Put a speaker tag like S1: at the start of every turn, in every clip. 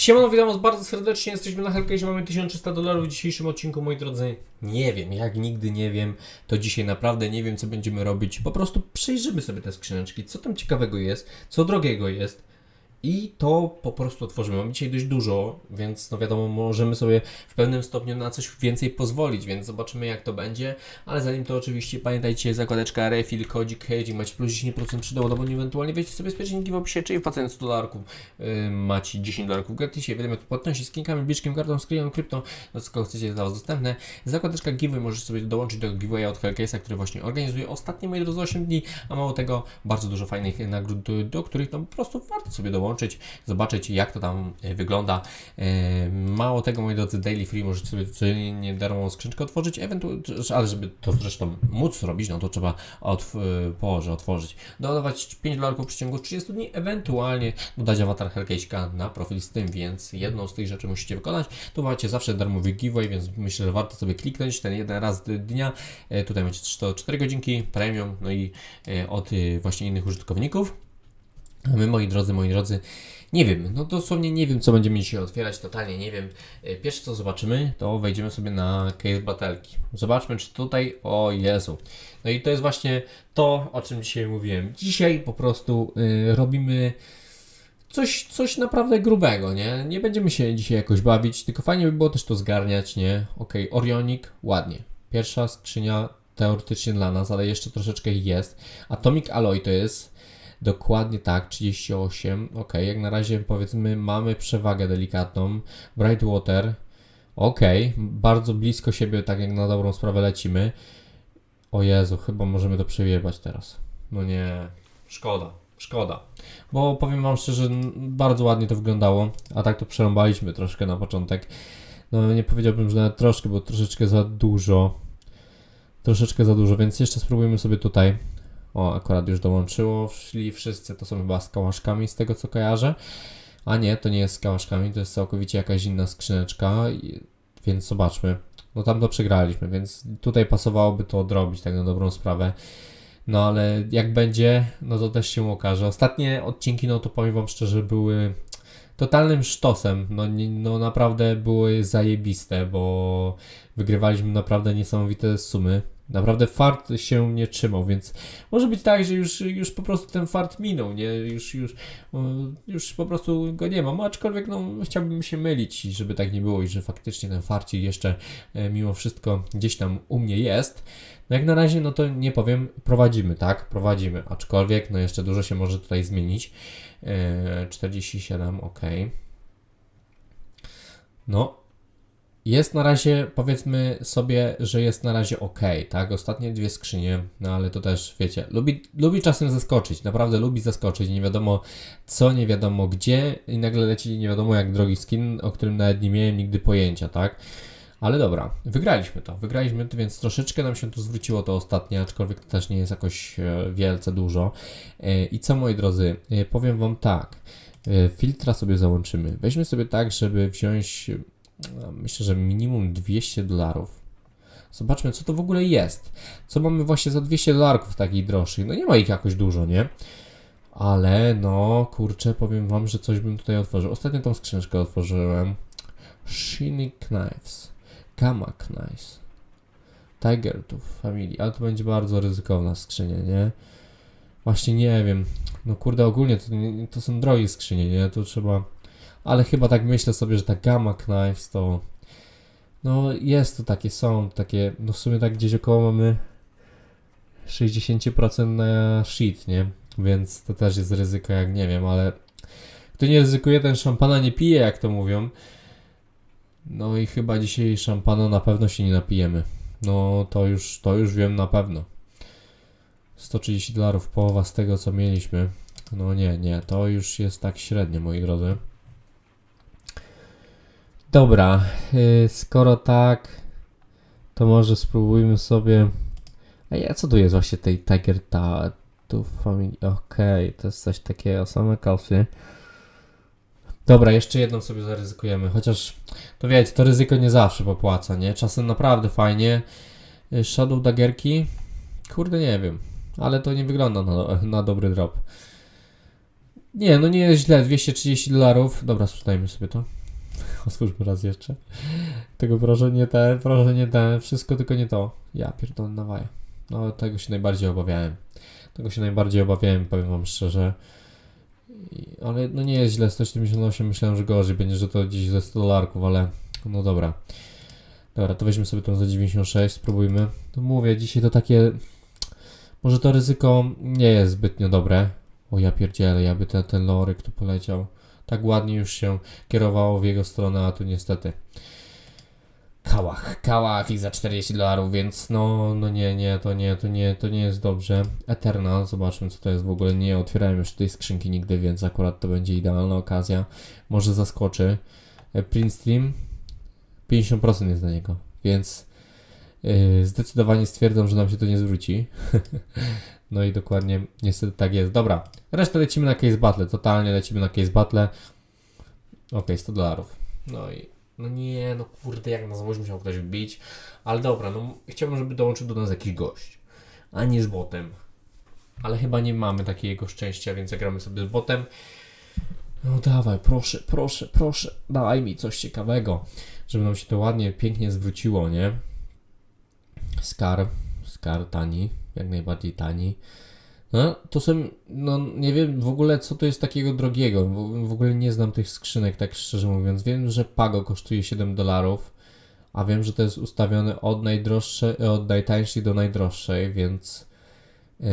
S1: Siemano, witam was bardzo serdecznie, jesteśmy na Hellcase, mamy 1300 dolarów w dzisiejszym odcinku, moi drodzy. Nie wiem, jak nigdy nie wiem, to dzisiaj naprawdę nie wiem, co będziemy robić. Po prostu przejrzymy sobie te skrzyneczki, co tam ciekawego jest, co drogiego jest. I to po prostu otworzymy. Mam dzisiaj dość dużo, więc no wiadomo, możemy sobie w pewnym stopniu na coś więcej pozwolić, więc zobaczymy jak to będzie. Ale zanim to oczywiście pamiętajcie, zakładeczka refill, kodzik hedge, macie plus 10% przy doładowanie, ewentualnie wejdźcie sobie spieczniki w opisie, czyli wpłacając 100 dolarków yy, macie 10 dolarków gratisie, wiadomo jak płatności z kinkami, bliczkiem, kartą, screenem, krypto, to co chcecie dla Was dostępne. Zakładeczka giveaway możecie sobie dołączyć do giveawaya od Hellcase'a, który właśnie organizuje ostatnie moje drodzy 8 dni, a mało tego, bardzo dużo fajnych nagród, do, do których no po prostu warto sobie dołączyć zobaczyć jak to tam e, wygląda. E, Mało tego, moi drodzy, Daily Free możecie sobie codziennie darmową skrzynkę otworzyć, ewentualnie, ale żeby to zresztą móc robić, no to trzeba otw położe, otworzyć. Dodawać 5 dolarków w przeciągu 30 dni, ewentualnie dodać awatar Hellcase'ka na profil z tym, więc jedną z tych rzeczy musicie wykonać. Tu macie zawsze darmowy giveaway, więc myślę, że warto sobie kliknąć ten jeden raz dnia. E, Tutaj macie 4 godzinki premium, no i od właśnie innych użytkowników. My, moi drodzy, moi drodzy, nie wiem, no dosłownie nie wiem, co będziemy dzisiaj otwierać, totalnie nie wiem. E, Pierwsze, co zobaczymy, to wejdziemy sobie na case batelki. Zobaczmy, czy tutaj, o Jezu. No i to jest właśnie to, o czym dzisiaj mówiłem. Dzisiaj po prostu y, robimy coś, coś naprawdę grubego, nie? Nie będziemy się dzisiaj jakoś bawić, tylko fajnie by było też to zgarniać, nie? Ok, Orionik, ładnie. Pierwsza skrzynia teoretycznie dla nas, ale jeszcze troszeczkę jest. Atomic Alloy to jest Dokładnie tak, 38. Ok, jak na razie powiedzmy mamy przewagę delikatną. Brightwater. Ok, bardzo blisko siebie, tak jak na dobrą sprawę lecimy. O Jezu, chyba możemy to przewiebać teraz. No nie, szkoda, szkoda. Bo powiem Wam szczerze, bardzo ładnie to wyglądało, a tak to przerąbaliśmy troszkę na początek. No nie powiedziałbym, że nawet troszkę, bo troszeczkę za dużo. Troszeczkę za dużo, więc jeszcze spróbujemy sobie tutaj. O, akurat już dołączyło, szli wszyscy, to są chyba z kałaszkami z tego co kojarzę. A nie, to nie jest z kałaszkami, to jest całkowicie jakaś inna skrzyneczka, więc zobaczmy. No tam to przegraliśmy, więc tutaj pasowałoby to odrobić, tak na dobrą sprawę. No ale jak będzie, no to też się okaże. Ostatnie odcinki, no to powiem Wam szczerze, były totalnym sztosem. No, no naprawdę były zajebiste, bo wygrywaliśmy naprawdę niesamowite sumy. Naprawdę fart się nie trzymał, więc może być tak, że już, już po prostu ten fart minął, nie? Już, już, e, już po prostu go nie mam, aczkolwiek no, chciałbym się mylić, żeby tak nie było i że faktycznie ten farcik jeszcze e, mimo wszystko gdzieś tam u mnie jest. No jak na razie, no to nie powiem, prowadzimy, tak? Prowadzimy, aczkolwiek no jeszcze dużo się może tutaj zmienić. E, 47, ok. No, jest na razie, powiedzmy sobie, że jest na razie ok, tak? Ostatnie dwie skrzynie, no ale to też, wiecie, lubi, lubi czasem zaskoczyć, naprawdę lubi zaskoczyć, nie wiadomo co, nie wiadomo gdzie i nagle leci nie wiadomo jak drogi skin, o którym nawet nie miałem nigdy pojęcia, tak? Ale dobra, wygraliśmy to, wygraliśmy to, więc troszeczkę nam się tu zwróciło to ostatnie, aczkolwiek to też nie jest jakoś e, wielce dużo. E, I co moi drodzy, e, powiem Wam tak, filtra sobie załączymy. Weźmy sobie tak, żeby wziąć myślę, że minimum 200 dolarów. Zobaczmy, co to w ogóle jest. Co mamy właśnie za 200 dolarków takich droższych? No nie ma ich jakoś dużo, nie? Ale no, kurczę, powiem wam, że coś bym tutaj otworzył. Ostatnio tą skrzyneczkę otworzyłem. Shiny Knives. Gamma Knives. Tiger Tooth Family. Ale to będzie bardzo ryzykowna skrzynia, nie? Właśnie nie wiem. No kurde, ogólnie to, to są drogie skrzynie, nie? To trzeba... Ale chyba tak myślę sobie, że ta Gamma Knives to... No jest to takie, są takie... No w sumie tak gdzieś około mamy 60% na shit, nie? Więc to też jest ryzyko, jak nie wiem, ale... Kto nie ryzykuje, ten szampana nie pije, jak to mówią. No i chyba dzisiaj szampana na pewno się nie napijemy. No to już, to już wiem na pewno. 130 dolarów, połowa z tego co mieliśmy. No nie, nie, to już jest tak średnio, moi drodzy. Dobra, y, skoro tak, to może spróbujmy sobie. A ja co tu jest właśnie tej Tiger ta tu Family? Okej, to jest coś takiego, same kalfy. Dobra, jeszcze jedną sobie zaryzykujemy, chociaż to wiecie, to ryzyko nie zawsze popłaca, nie? Czasem naprawdę fajnie. Y, Shadow Daggerki? Kurde, nie wiem, ale to nie wygląda na, na dobry drop. Nie, no nie jest źle, 230 dolarów. Dobra, sprzedajmy sobie to. Otwórzmy raz jeszcze. Tego proszę nie te, proszę nie te, wszystko tylko nie to. Ja pierdolę nawaja. No tego się najbardziej obawiałem. Tego się najbardziej obawiałem, powiem wam szczerze. I, ale no nie jest źle, 178 myślałem, że gorzej będzie, że to gdzieś ze 100 dolarków, ale no dobra. Dobra, to weźmy sobie tą za 96, spróbujmy. No mówię, dzisiaj to takie... Może to ryzyko nie jest zbytnio dobre. O ja pierdzielę, ja by ten, ten loryk tu poleciał. Tak ładnie już się kierowało w jego stronę, a tu niestety. Kałach, kałach i za 40 dolarów, więc no, no nie, nie, to nie, to nie, to nie jest dobrze. Eternal, zobaczmy co to jest w ogóle. Nie otwierałem już tej skrzynki nigdy, więc akurat to będzie idealna okazja. Może zaskoczy. E, Print Stream 50% jest na niego, więc yy, zdecydowanie stwierdzam, że nam się to nie zwróci. no i dokładnie niestety tak jest. Dobra, resztę lecimy na case battle, totalnie lecimy na case battle. Ok, 100 dolarów. No i no nie, no kurde, jak nas musiał ktoś wbić. Ale dobra, no chciałbym, żeby dołączył do nas jakiś gość, a nie z botem. Ale chyba nie mamy takiego szczęścia, więc zagramy sobie z botem. No dawaj, proszę, proszę, proszę, daj mi coś ciekawego, żeby nam się to ładnie, pięknie zwróciło, nie? Skar, skar tani, jak najbardziej tani. No, to są, no nie wiem w ogóle co to jest takiego drogiego, w, w ogóle nie znam tych skrzynek tak szczerze mówiąc. Wiem, że Pago kosztuje 7 dolarów, a wiem, że to jest ustawione od najdroższej, od najtańszej do najdroższej, więc yy,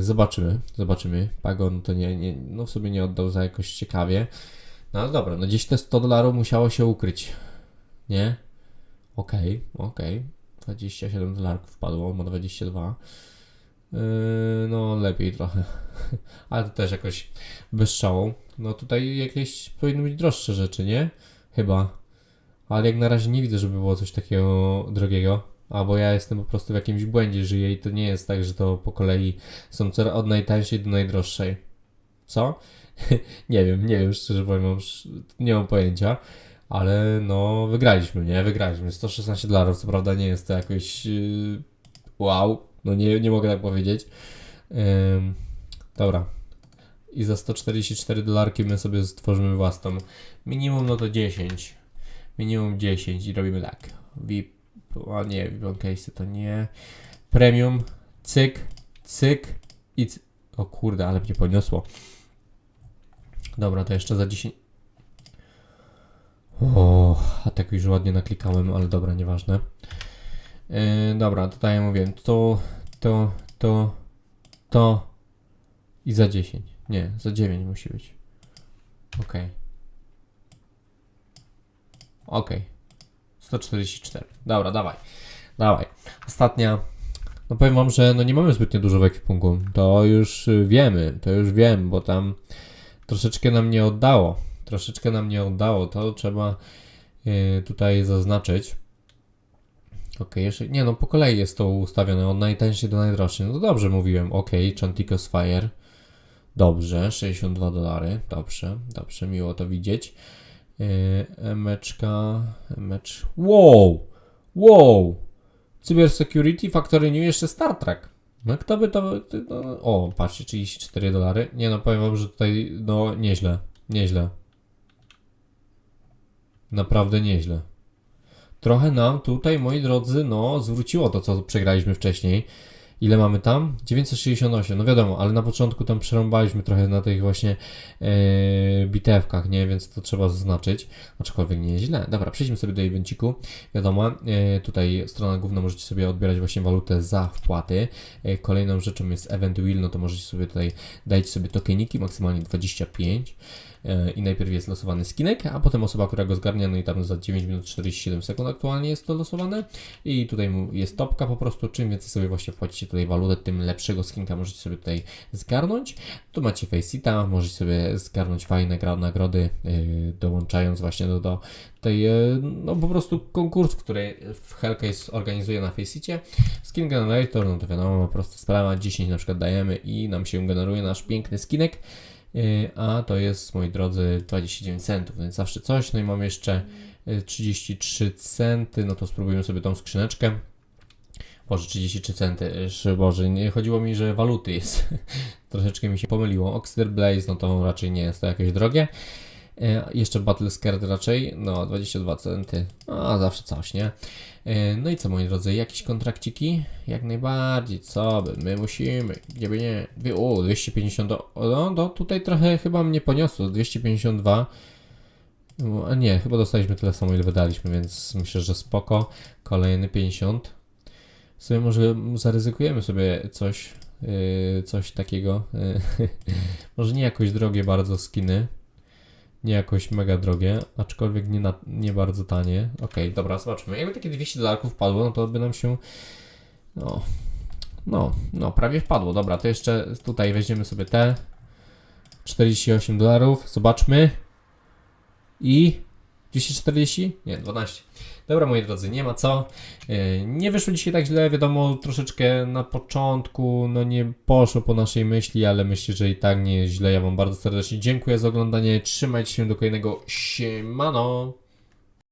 S1: zobaczymy, zobaczymy. Pago no to nie, nie, no w sobie nie oddał za jakoś ciekawie. No ale dobra, no gdzieś te 100 dolarów musiało się ukryć, nie? Okej, okej. 27 dolarów wpadło, ma 22. Yy, no, lepiej trochę. Ale to też jakoś bez szału. No tutaj jakieś powinny być droższe rzeczy, nie? Chyba. Ale jak na razie nie widzę, żeby było coś takiego drogiego. Albo ja jestem po prostu w jakimś błędzie, żyję i to nie jest tak, że to po kolei są od najtańszej do najdroższej. Co? nie wiem, nie wiem, szczerze powiem, nie mam pojęcia. Ale no, wygraliśmy, nie? Wygraliśmy. 116 dolarów, co prawda nie jest to jakoś yy, wow, no nie, nie mogę tak powiedzieć. Ym, dobra. I za 144 dolarki my sobie stworzymy własną. Minimum no to 10. Minimum 10 i robimy tak. VIP, a nie, VIP case to nie. Premium, cyk, cyk i cy... O kurde, ale mnie poniosło. Dobra, to jeszcze za 10. O, a tak już ładnie naklikałem, ale dobra, nieważne. Yy, dobra, tutaj ja mówię to, to, to, to i za 10. Nie, za 9 musi być. Ok. Ok. 144. Dobra, dawaj. Dawaj. Ostatnia. No powiem wam, że no nie mamy zbytnio dużo w ekwipunku. To już y, wiemy, to już wiem, bo tam troszeczkę nam nie oddało. Troszeczkę nam nie oddało. To trzeba y, tutaj zaznaczyć. Ok, jeszcze. Nie no, po kolei jest to ustawione od najtańszej do najdroższej. No to dobrze mówiłem. Ok, Chanticos Fire. Dobrze, 62 dolary. Dobrze, dobrze, miło to widzieć. Yy, emeczka. Emecz. Wow! Wow! Cyber Security Factory New jeszcze Star Trek. No kto by to. No, o, patrzcie, 34 dolary. Nie no, powiem wam, że tutaj. No, nieźle. Nieźle. Naprawdę nieźle. Trochę nam tutaj, moi drodzy, no, zwróciło to, co przegraliśmy wcześniej. Ile mamy tam? 968, no wiadomo, ale na początku tam przerąbaliśmy trochę na tych właśnie e, bitewkach, nie? Więc to trzeba zaznaczyć, aczkolwiek nie jest źle. Dobra, przejdźmy sobie do evenciku. Wiadomo, e, tutaj strona główna możecie sobie odbierać właśnie walutę za wpłaty. E, kolejną rzeczą jest event wheel, no to możecie sobie tutaj dajcie sobie tokeniki, maksymalnie 25 e, i najpierw jest losowany skinek, a potem osoba, która go zgarnia, no i tam za 9 minut 47 sekund aktualnie jest to losowane i tutaj jest topka po prostu, czym więcej sobie właśnie wpłacicie tutaj walutę, tym lepszego skinka możecie sobie tutaj zgarnąć. Tu macie Faceita, możecie sobie zgarnąć fajne nagrody, yy, dołączając właśnie do, do tej, yy, no po prostu konkursu, który Hellcase organizuje na Faceicie. Skin Generator, no to wiadomo, po prostu sprawa, 10 na przykład dajemy i nam się generuje nasz piękny skinek. Yy, a to jest, moi drodzy, 29 centów, więc zawsze coś. No i mam jeszcze yy, 33 centy, no to spróbujemy sobie tą skrzyneczkę. Boże, 33 centy. Boże, nie chodziło mi, że waluty jest. Troszeczkę mi się pomyliło. Oxyder Blaze, no to raczej nie jest to jakieś drogie. E, jeszcze Battle Scared raczej, no 22 centy. A, zawsze coś, nie? E, no i co, moi drodzy, jakieś kontrakciki? Jak najbardziej, co by, my musimy, gdzie by nie. O, 250, do, no, do, tutaj trochę chyba mnie poniosło, 252. No, A nie, chyba dostaliśmy tyle samo, ile wydaliśmy, więc myślę, że spoko. Kolejny 50. Sobie może zaryzykujemy sobie coś, yy, coś takiego. Yy, może nie jakoś drogie bardzo skiny. Nie jakoś mega drogie, aczkolwiek nie, na, nie bardzo tanie. Okej, dobra, zobaczmy. Jakby takie 200 dolarków wpadło, no to by nam się. No, no, no, prawie wpadło. Dobra, to jeszcze tutaj weźmiemy sobie te 48 dolarów. Zobaczmy. I 240? Nie, 12. Dobra, moi drodzy, nie ma co. Yy, Nie wyszło dzisiaj tak źle, wiadomo, troszeczkę na początku, no nie poszło po naszej myśli, ale myślę, że i tak nie źle. Ja Wam bardzo serdecznie dziękuję za oglądanie. Trzymajcie się do kolejnego. Siemano!